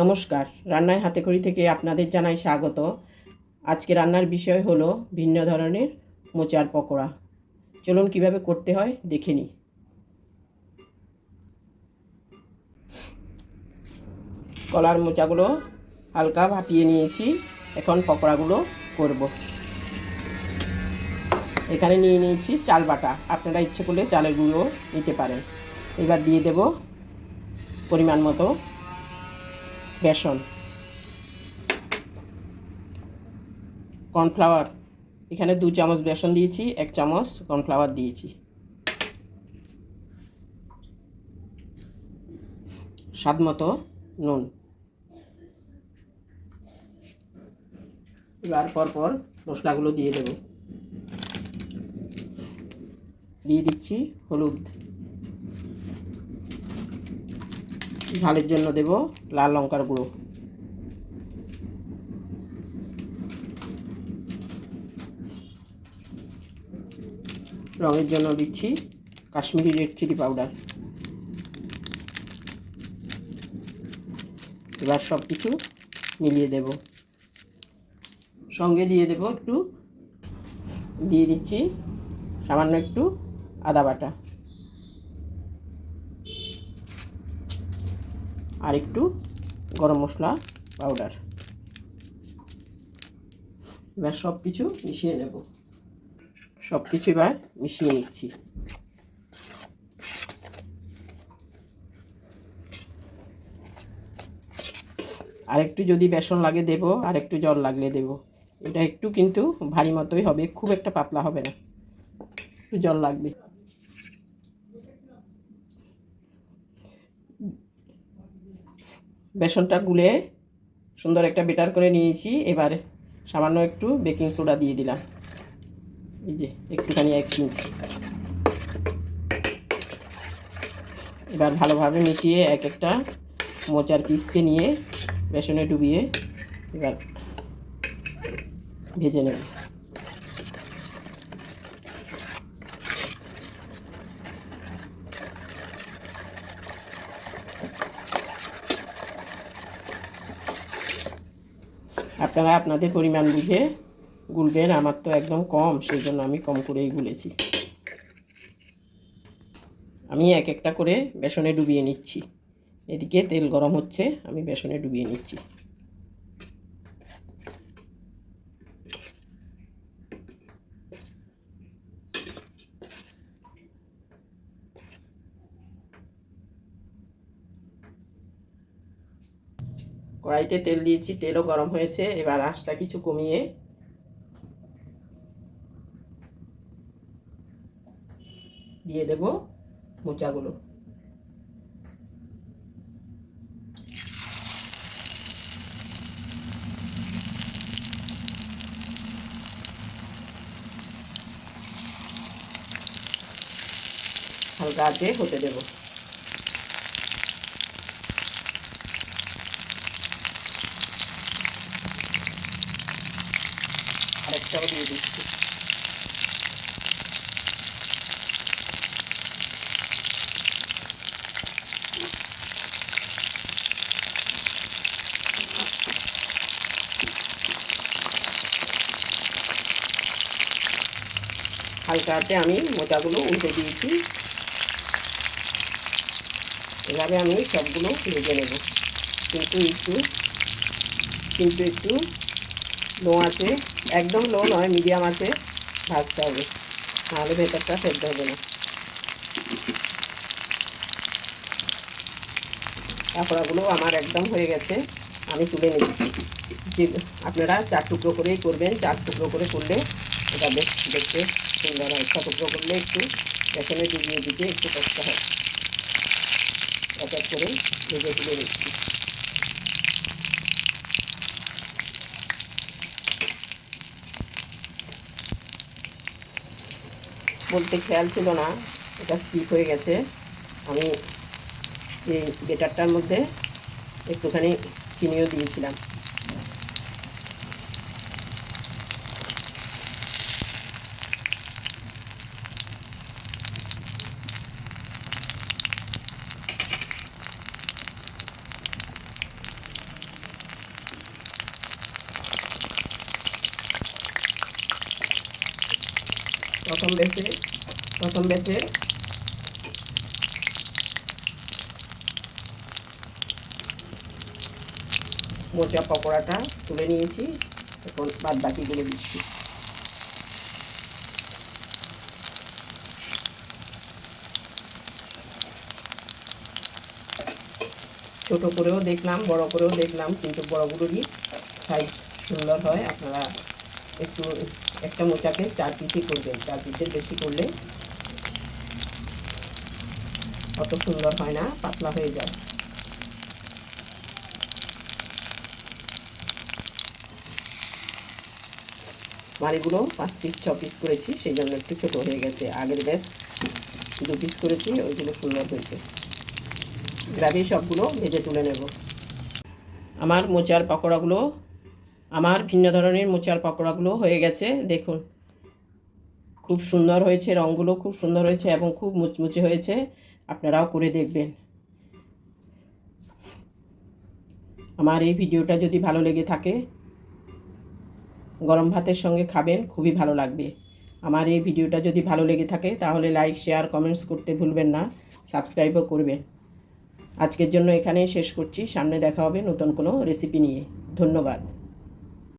নমস্কার। রান্নায় হাতে খড়ি থেকে আপনাদের জানাই স্বাগত। আজকে রান্নার বিষয় হলো ভিন্ন ধরনের মোচার পকোড়া। চলুন কীভাবে করতে হয় দেখে নিই। কলার মোচাগুলো হালকা ভাপিয়ে নিয়েছি। এখন পকোড়াগুলো করব। এখানে নিয়ে নিয়েছি চাল বাটা। আপনারা ইচ্ছে করলে চালের গুঁড়ো নিতে পারেন। এবার দিয়ে দেব পরিমাণ মতো বেসন কর্নফ্লাওয়ার, এখানে দু চামচ বেসন দিয়েছি, এক চামচ কর্নফ্লাওয়ার দিয়েছি। স্বাদ মতো নুন। এবার পর পর মশলাগুলো দিয়ে দেব। দিয়ে দিচ্ছি হলুদ। ঝালের জন্য দেব লাল লঙ্কার গুঁড়ো। রঙের জন্য দিচ্ছি কাশ্মীরি রেড চিলি পাউডার। এবার সব কিছু মিলিয়ে দেব। সঙ্গে দিয়ে দেব একটু, দিয়ে দিচ্ছি সামান্য একটু আদা বাটা। আর একটু গরম মশলা পাউডার এবার সব কিছু মিশিয়ে নেব। সব কিছু এবার মিশিয়ে নিচ্ছি। আর একটু যদি বেসন লাগে দেব, আর একটু জল লাগলে দেব। এটা একটু কিন্তু ভারী মতোই হবে, খুব একটা পাতলা হবে না। একটু জল লাগবে। বেসনটা গুলে সুন্দর একটা বেটার করে নিয়েছি। এবার সামান্য একটু বেকিং সোডা দিয়ে দিলাম। এই যে, একটুখানি এক চিমচ। এবার ভালোভাবে মিশিয়ে এক একটা মোচার পিসকে নিয়ে বেসনে ডুবিয়ে এবার ভেজে নেব। আপনারা আপনাদের পরিমাণ বুঝে গুলবেন, আমার তো একদম কম সেই জন্য আমি কম করেই গুলেছি। আমি এক একটা করে বেসনে ডুবিয়ে নিচ্ছি। এদিকে তেল গরম হচ্ছে, আমি বেসনে ডুবিয়ে নিচ্ছি। কড়াইতে তেল দিয়েছি, তেলও গরম হয়েছে, এবার আঁশটা কিছু কমিয়ে। দিয়ে দেব মোচাগুলো। হালকা আঁচে হতে দেবো। আরেকটাও দিয়ে দিচ্ছি। হালকা হাতে আমি মোচাগুলো উল্টে দিয়েছি। এভাবে আমি সবগুলো ভেজে নেব। কিন্তু একটু কিন্তু একটু আছে একদম লো নয়, মিডিয়াম আছে। ভাজতে হবে। নাহলে ভেতরটা সেদ্ধ হবে না। কাঁকড়াগুলো আমার একদম হয়ে গেছে। আমি তুলে নিচ্ছি। যে আপনারা চার টুকরো করেই করবেন, চার টুকরো করে করলে এটা বেশ দেখতে সুন্দর হয়। ছ টুকরো করলে একটু বেসনে ডুবিয়ে দিতে একটু কষ্ট হয়। এক এক করে ভেজে তুলে নিচ্ছি। বলতে খেয়াল ছিল না, এটা স্লিপ হয়ে গেছে। আমি এই বেটারটার মধ্যে একটুখানি চিনিও দিয়েছিলাম। প্রথম বেচে প্রথম বেচে মোচা পকোড়াটা তুলে নিয়েছি, এখন বাদ বাকিগুলো দিচ্ছি। ছোট করেও দেখলাম, বড় করেও দেখলাম, কিন্তু বড়গুলোরই সাইজ সুন্দর হয়, আপনারা একটু একটা মোচাকে চার পিসই করবেন চার পিসের বেশি করলে অত সুন্দর হয় না, পাতলা হয়ে যায়। মারিগুলো পাঁচ পিস, ছ পিস করেছি, সেই জন্য একটু ছোটো হয়ে গেছে। আগের ব্যাস দু পিস করেছি, ওইগুলো সুন্দর হয়েছে। গ্রাভি সবগুলো ভেজে তুলে নেব। আমার মোচার পকোড়াগুলো আমার ভিন্ন ধরনের মোচার পকোড়াগুলো হয়ে গেছে, দেখুন। খুব সুন্দর হয়েছে, রঙগুলো খুব সুন্দর হয়েছে এবং খুব মুচমুচে হয়েছে, আপনারাও করে দেখবেন। আমার এই ভিডিওটা যদি ভালো লেগে থাকে, গরম ভাতের সঙ্গে খাবেন, খুবই ভালো লাগবে। আমার এই ভিডিওটা যদি ভালো লেগে থাকে, তাহলে লাইক, শেয়ার, কমেন্টস করতে ভুলবেন না, সাবস্ক্রাইবও করবেন। আজকের জন্য এখানেই শেষ করছি, সামনে দেখা হবে নতুন কোনো রেসিপি নিয়ে। ধন্যবাদ।